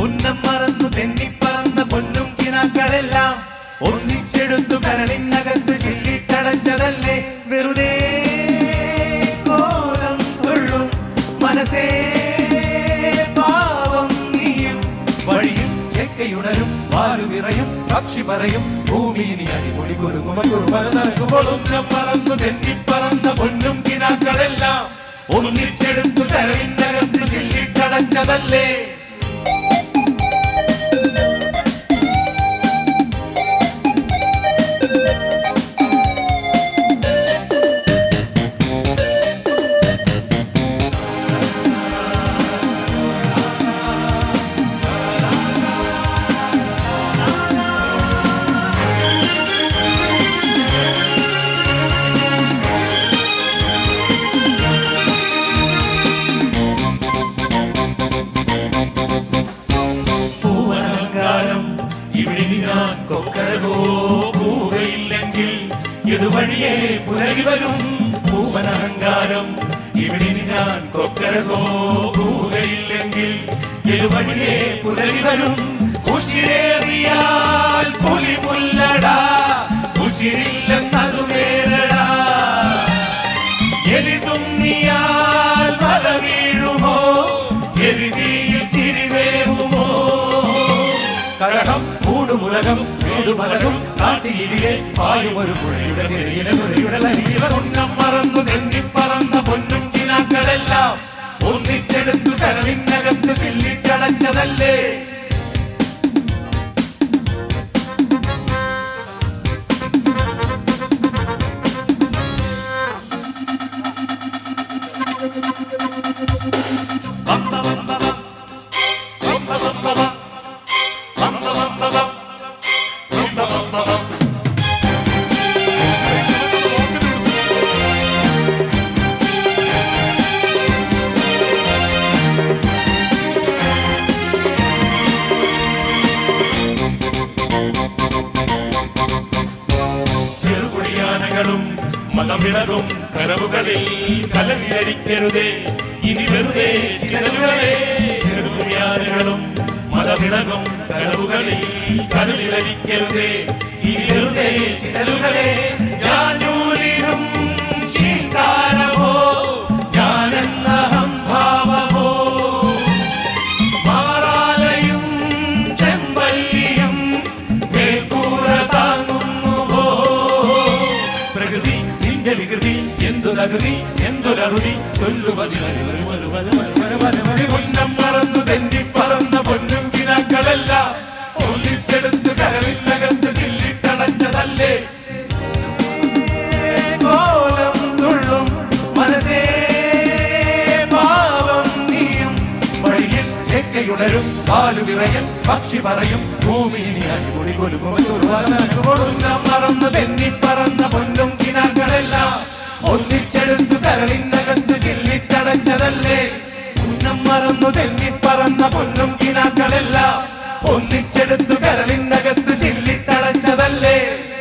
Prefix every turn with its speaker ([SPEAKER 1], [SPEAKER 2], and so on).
[SPEAKER 1] ഉന്നം മറന്നു തെന്നിപ്പറന്ന പൊന്നും കിനാക്കളെല്ലാം ഒന്നിച്ചെടുത്തു കരളിനകത്ത് ചില്ലിട്ടടച്ചതല്ലേ? വെറുതെ കോലം കൊള്ളും മനസ്സേ പാവം നീയും. വഴിയും ചെക്കയുണരും വാലുവിറയും പക്ഷി പറയും ഭൂമിയിനി അടിപൊളി കുരുങ്ങുമ കുറുമല നൽകുമ്പോൾ ഉന്നം മറന്നു തെന്നിപ്പറന്ന പൊന്നും കിനാക്കളെല്ലാം ഒന്നിച്ചെടുത്തു കരളിനകത്ത് ചില്ലിട്ടടച്ചതല്ലേ? കൊക്കരകോ പോവുകയില്ലെങ്കിൽ ഇതുവഴിയെ പുലരി വരും പൂവനഹങ്കാരം. ഇവിടെ ഞാൻ കൊക്കരകോ പോവുകയില്ലെങ്കിൽ ഇതുവഴിയെ പുലരി വരും ഉശിരേറിയാൽ പുലി പുല്ലടാ ഉശിരില്ലെന്നതു വേറടാ എലി തുമ്മിയാൽ മല വീഴുമോ വീടുമലകും കാട്ടിയിലെ പായുമൊരു പുഴയുടെ തിരയിലെ പുഴയുടെ ലരിയിലെ ഉന്നം മറന്നു തെന്നിപ്പറന്ന പൊന്നും കിനാക്കളെല്ലാം ഒന്നിച്ചെടുത്തു കരളിനകത്ത് மகளும் மதமிழகும் கனவுகளில் கலர் அடிக்கிறதே இனி வெறுதே சிதல்களே சிறுமியாறுகளும் மதமிழகும் கனவுகளில் கருளில் அடிக்கிறதே എന്തൊരകൃതി എന്തൊരറുതി? ചൊല്ലുവതിനും മറന്നു തെന്നിപ്പറന്ന പൊന്നും കിനാക്കളല്ല ഒന്നിച്ചെടുത്ത് കരളിനകത്ത് ചില്ലിട്ടടച്ചതല്ലേ കോലം നീയും. പക്ഷി പറയും ഭൂമിയിനി അടിപൊളി കൊലുകൊടുന്ന തെന്നി പറന്ന പൊന്നും പൊന്നും കിനാക്കളെല്ലാം ഒന്നിച്ചെടുത്ത്